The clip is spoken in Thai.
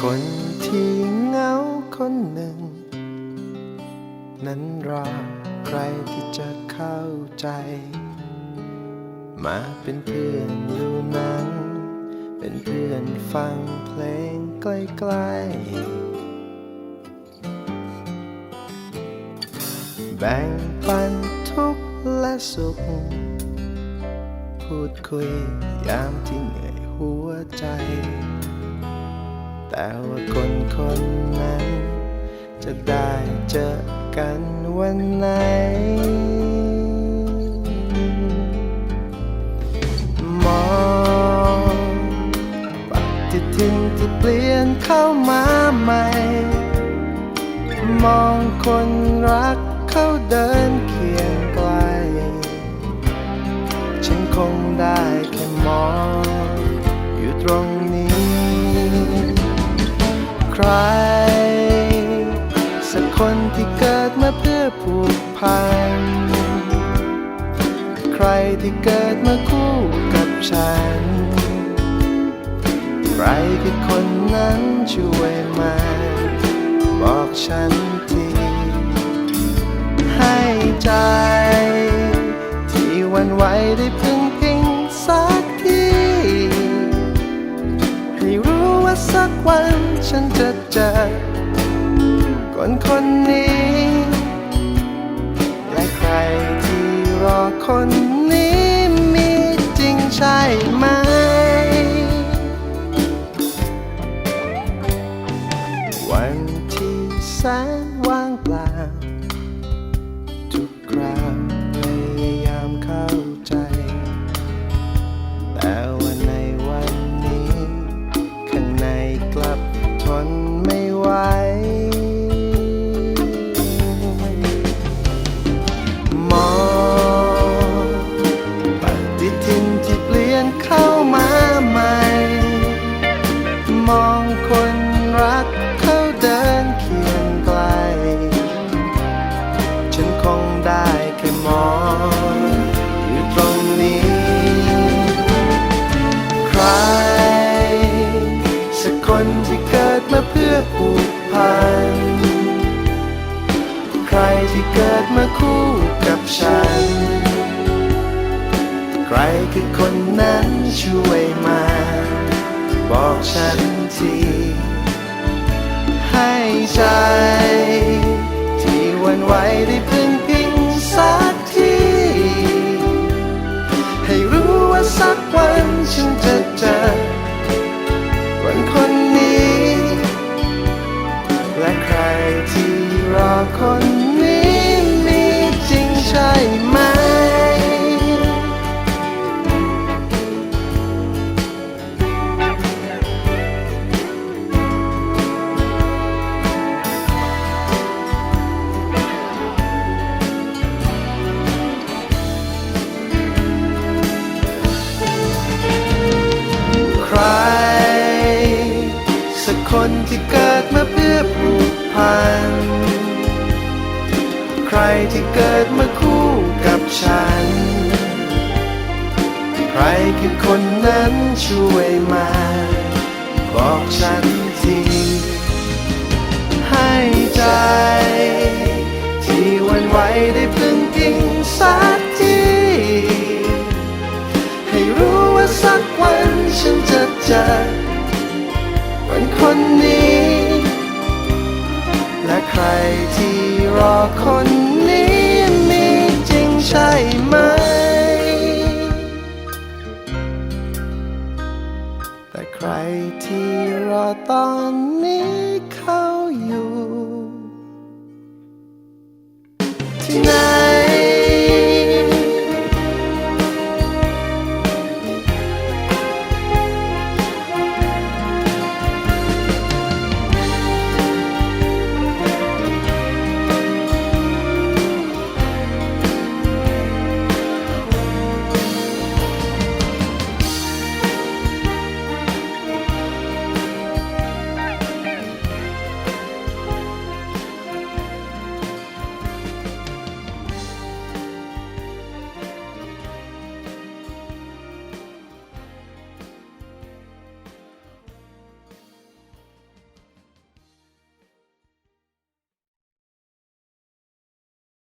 คนที่เหงาคนหนึ่ง นั้นรอใครที่จะเข้าใจ มาเป็นเพื่อนดูหนัง เป็นเพื่อนฟังเพลงใกล้ๆแบ่งปันทุกข์และสุข พูดคุยยามที่เหนื่อยหัวใจ แต่ว่าคนคนนั้น จะได้เจอกันวันไหน มองปฏิทินที่เปลี่ยนเข้ามาใหม่ มองคนรักเขาเดินเคียงไกล ฉันคงได้แค่มอง อยู่ตรงนี้ ใคร สักคนที่เกิดมาเพื่อผูกพัน ใครที่เกิดมาคู่กับฉัน ใครคือคนนั้นช่วยมาบอกฉันทีให้ใจ ที่วันไหวได้ สักวันฉันจะเจอคนคนนี้และใครที่รอคนนี้มีจริงใช่ไหมวันที่แสนว่างเปล่า คู่กับฉัน ใครคือคนนั้นช่วยมา บอกฉัน คนที่เกิดมาเพื่อผูกพัน ใครที่เกิดมาคู่กับฉัน ใครคือคนนั้นช่วยมา บอกฉัน ใครที่รอคนนี้มีจริงใช่